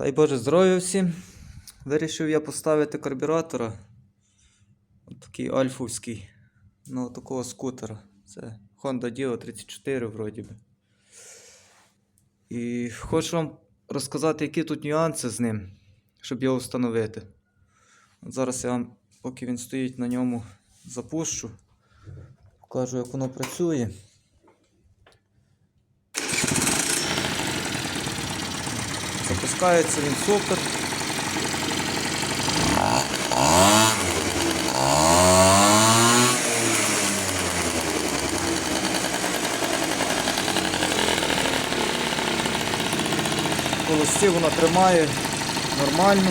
Дай Боже здоров'я всім. Вирішив я поставити карбюратора. От такий альфовський. Ну, такого скутера. Це Honda Dio 34 вроді би. І хочу вам розказати, які тут нюанси з ним, щоб його встановити. От зараз я вам, поки він стоїть на ньому, запущу. Покажу, як воно працює. Запускається він супер. Холості вона тримає нормально.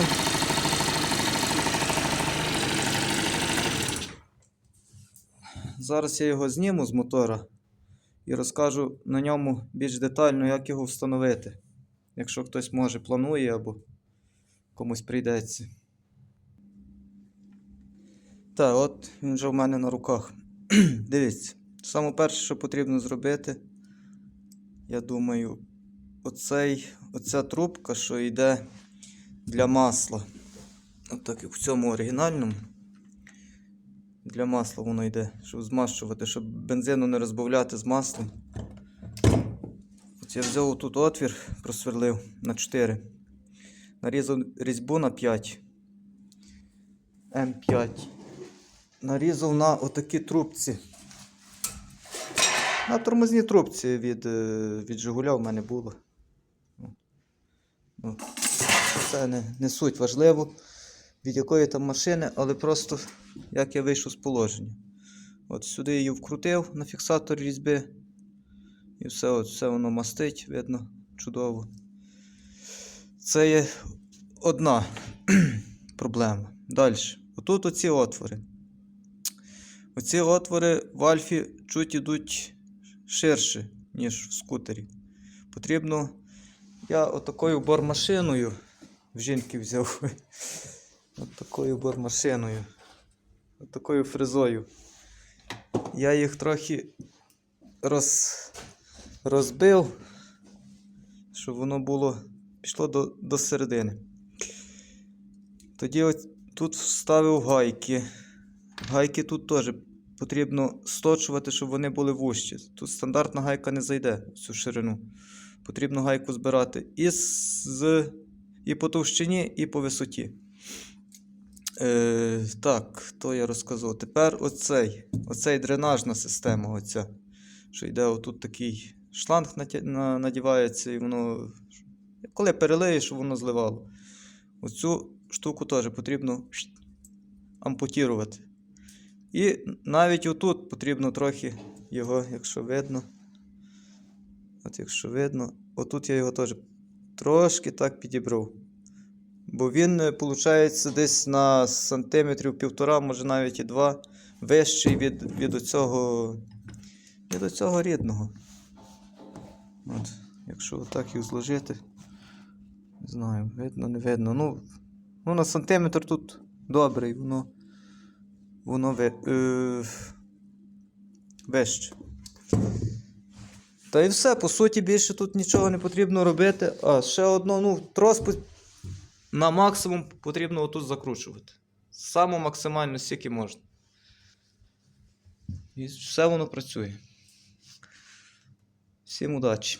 Зараз я його зніму з мотора і розкажу на ньому більш детально, як його встановити. Якщо хтось може планує або комусь прийдеться. Так, от він вже в мене на руках. Дивіться, саме перше, що потрібно зробити, я думаю, оцей, оця трубка, що йде для масла. От так як в цьому оригінальному. Для масла воно йде, щоб змащувати, щоб бензину не розбавляти з маслом. Я взяв тут отвір, просверлив на 4. Нарізав різьбу на 5. М5. Нарізав на отакі трубці. На тормозній трубці від, е, від Жигуля в мене було. Ну, Це не, не суть важливо, від якої там машини, але просто як я вийшов з положення. От сюди її вкрутив на фіксатор різьби. І все, от, все воно мастить, видно, чудово. Це є одна проблема. Далі. Отут оці отвори. Оці отвори в альфі чуть ідуть ширше, ніж в скутері. Потрібно. Я отакою бормашиною в жінки взяв. От такою бормашиною. От такою фрезою. Я їх трохи роз, розбив, щоб воно було пішло до, до середини. Тоді от тут вставив гайки. Гайки тут теж потрібно сточувати, щоб вони були вужчі. Тут стандартна гайка не зайде в цю ширину. Потрібно гайку збирати і, з, і по товщині, і по висоті. Е, так, то я розказав. Тепер оцей, оцей дренажна система, оця, що йде отут такий шланг надівається, і воно. Коли перелиєш, воно зливало. Оцю штуку теж потрібно ампутувати. І навіть отут потрібно трохи його, якщо видно. От якщо видно, отут я його теж трошки так підібрав. Бо він, виходить, десь на сантиметрів півтора, може навіть і два, вищий від, від оцього, від оцього рідного. От, якщо отак їх зложити, не знаю, видно, не видно. Ну, ну на сантиметр тут добрий, воно, воно ви, е, вище. Та і все, по суті, більше тут нічого не потрібно робити. А ще одно, ну, трос на максимум потрібно отут закручувати. Саме максимально скільки можна. І все воно працює. Всім удачі!